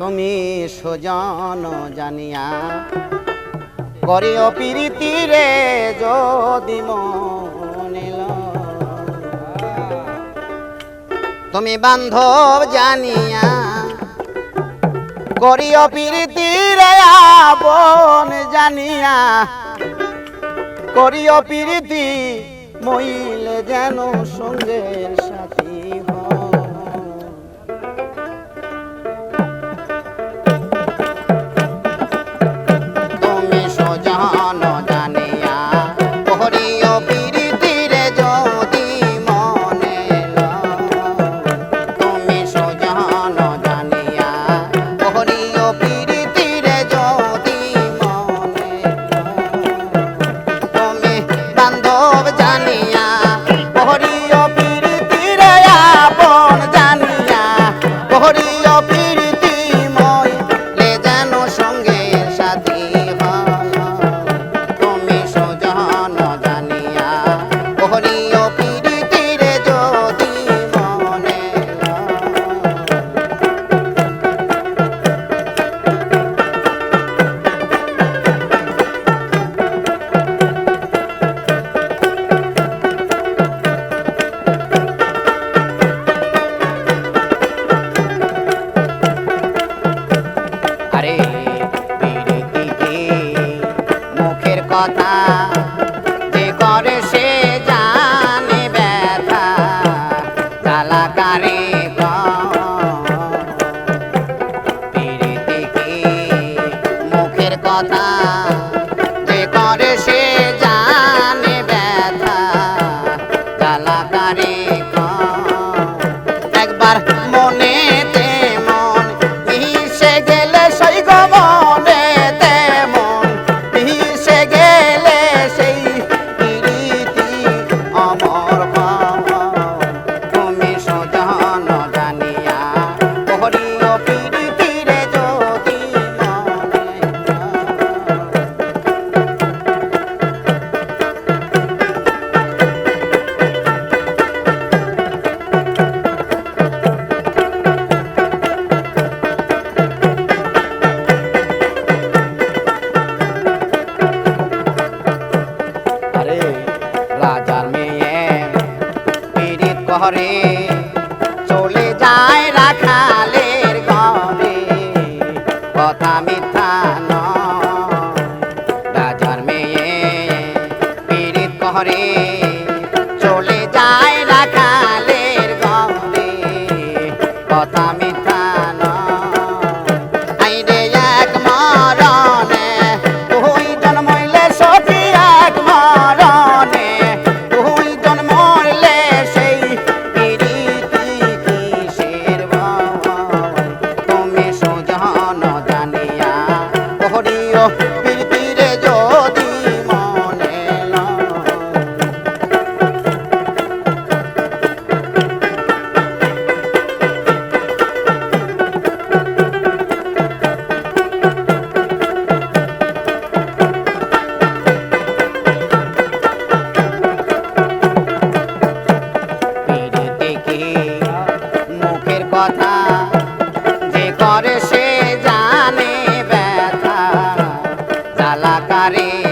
তুমি সুজন জানিয়া করিও প্রীতি রে যদি মনিল। তুমি বান্ধব জানিয়া করিও প্রীতি রে বন জানিয়া করিও প্রীতি মইলে যেন সঙ্গে কথা। যে করে সে জানে ব্যথা, চালাকারে মুখের কথা? যে করে সে জানে ব্যথা, চালাকারে ঘরে। চলে যায় রাখালের ঘরে। কথা মিথ্যা নাজার মেয়ে পীড়িত ঘরে। চলে যায় রাখালের ঘরে। কথা 走。Marie.